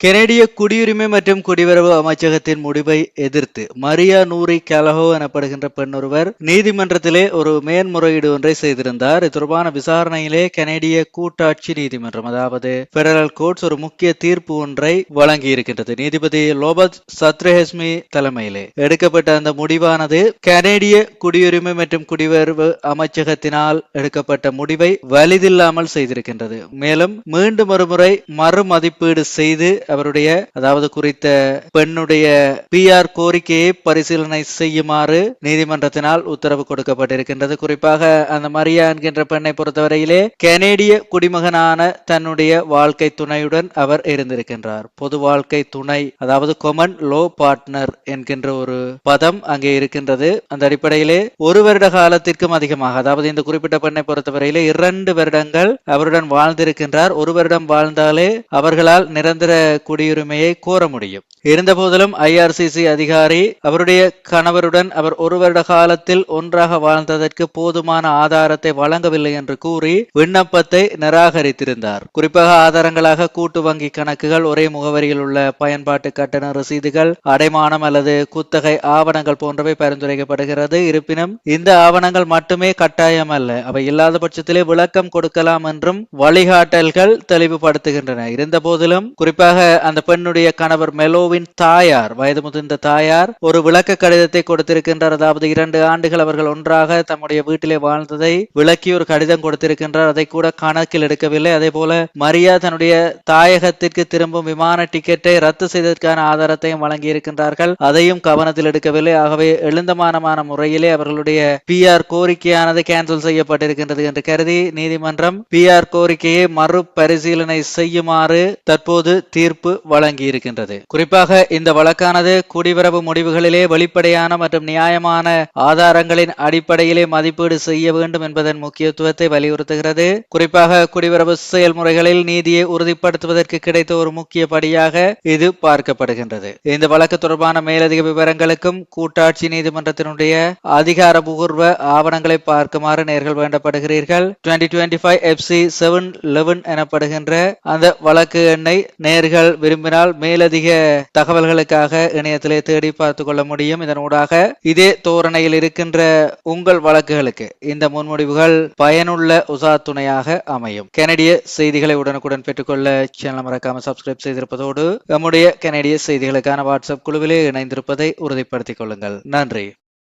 கெனடிய குடியுரிமை மற்றும் குடிவரவு அமைச்சகத்தின் முடிவை எதிர்த்து மரியா நூரி கலஹோ எனப்படுகின்ற பெண்ணொருவர் நீதிமன்றத்திலே ஒரு மேன்முறையீடு ஒன்றை செய்திருந்தார். இது தொடர்பான விசாரணையிலே கெனடிய கூட்டாட்சி நீதிமன்றம் அதாவது பெடரல் கோர்ட்ஸ் ஒரு முக்கிய தீர்ப்பு ஒன்றை வழங்கி இருக்கின்றது நீதிபதி லோபத் சத்ரஹெஸ்மி தலைமையிலே எடுக்கப்பட்ட அந்த முடிவானது கெனடிய குடியுரிமை மற்றும் குடிவரவு அமைச்சகத்தினால் எடுக்கப்பட்ட முடிவை வலிதில்லாமல் செய்திருக்கின்றது. மேலும் மீண்டும் ஒருமுறை மறுமதிப்பீடு செய்து அவருடைய அதாவது குறித்த பெண்ணுடைய பிஆர் கோரிக்கையை பரிசீலனை செய்யுமாறு நீதிமன்றத்தினால் உத்தரவு கொடுக்கப்பட்டிருக்கின்றது. குறிப்பாக அந்த மரியா என்கின்ற பெண்ணை பொறுத்தவரையிலே கனேடிய குடிமகனான தன்னுடைய வாழ்க்கை துணையுடன் அவர் இருந்திருக்கின்றார். பொது வாழ்க்கை துணை அதாவது கொமன் லோ பார்ட்னர் என்கின்ற ஒரு பதம் அங்கே இருக்கின்றது. அந்த அடிப்படையிலே ஒரு வருட காலத்திற்கும் அதிகமாக அதாவது இந்த குறிப்பிட்ட பெண்ணை பொறுத்தவரையிலே இரண்டு வருடங்கள் அவருடன் வாழ்ந்திருக்கின்றார். ஒரு வருடம் வாழ்ந்தாலே அவர்களால் நிரந்தர குடியுரிமையை கோர முடியும். இருந்தபோதிலும் ஐஆர்சிசி அதிகாரி அவருடைய கணவருடன் அவர் ஒரு வருட காலத்தில் ஒன்றாக வாழ்ந்ததற்கு போதுமான ஆதாரத்தை வழங்கவில்லை என்று கூறி விண்ணப்பத்தை நிராகரித்திருந்தார். குறிப்பாக ஆதாரங்களாக கூட்டு வங்கி கணக்குகள் ஒரே முகவரியில் உள்ள பயன்பாட்டு கட்டண ரசீதுகள் அடைமானம் அல்லது குத்தகை ஆவணங்கள் போன்றவை பரிந்துரைக்கப்படுகிறது. இருப்பினும் இந்த ஆவணங்கள் மட்டுமே கட்டாயம் அல்ல அவை இல்லாத பட்சத்திலே விளக்கம் கொடுக்கலாம் என்றும் வழிகாட்டல்கள் தெளிவுபடுத்துகின்றன. இருந்த போதிலும் குறிப்பாக அந்த பெண்ணுடைய கணவர் மெலோவின் தாயார் வயது முதிர்ந்த தாயார் ஒரு விளக்க கடிதத்தை கொடுத்திருக்கின்றார். அதாவது இரண்டு ஆண்டுகள் அவர்கள் ஒன்றாக தம்முடைய வீட்டிலே வாழ்ந்ததை விளக்கி ஒரு கடிதம் கொடுத்திருக்கின்றார். அதை கூட கணக்கில் எடுக்கவில்லை. அதே போல மரியா தன்னுடைய தாயகத்திற்கு திரும்பும் விமான டிக்கெட்டை ரத்து செய்ததற்கான ஆதாரத்தையும் வழங்கி இருக்கின்றார்கள் அதையும் கவனத்தில் எடுக்கவில்லை. ஆகவே எழுந்தமானமான முறையிலே அவர்களுடைய பி ஆர் கோரிக்கையானது கேன்சல் செய்யப்பட்டிருக்கின்றது என்று கருதி நீதிமன்றம் பி ஆர் கோரிக்கையை மறுபரிசீலனை செய்யுமாறு தற்போது தீர்ப்பு வழங்கி வழங்கியிருக்கின்றது. குறிப்பாக இந்த வழக்கானது குடிவரவு முடிவுகளிலே வெளிப்படையான மற்றும் நியாயமான ஆதாரங்களின் அடிப்படையிலே மதிப்பீடு செய்ய வேண்டும் என்பதன் முக்கியத்துவத்தை வலியுறுத்துகிறது. குறிப்பாக குடிவரவு செயல்முறைகளில் நீதியை உறுதிப்படுத்துவதற்கு கிடைத்த ஒரு முக்கிய படியாக இது பார்க்கப்படுகின்றது. இந்த வழக்கு தொடர்பான மேலதிக விவரங்களுக்கும் கூட்டாட்சி நீதிமன்றத்தினுடைய அதிகாரபூர்வ ஆவணங்களை பார்க்குமாறு நேர்கள் வேண்டப்படுகிறீர்கள். Twenty twenty five FC seven eleven எனப்படுகின்ற அந்த வழக்கு எண்ணை நேர்கள் விரும்பினால் மேலதிக தகவல்களுக்காக இணையத்திலே தேடி பார்த்து கொள்ள முடியும். இதனூடாக இதே தோரணையில் இருக்கின்ற உங்கள் வழக்குகளுக்கு இந்த முன்முடிவுகள் பயனுள்ள உசா துணையாக அமையும். கனடிய செய்திகளை உடனுக்குடன் பெற்றுக்கொள்ள சேனல் மறக்காம சப்ஸ்கிரைப் செய்திருப்பதோடு நம்முடைய கனடிய செய்திகளுக்கான வாட்ஸ்அப் குழுவிலே இணைந்திருப்பதை உறுதிப்படுத்திக் கொள்ளுங்கள். நன்றி.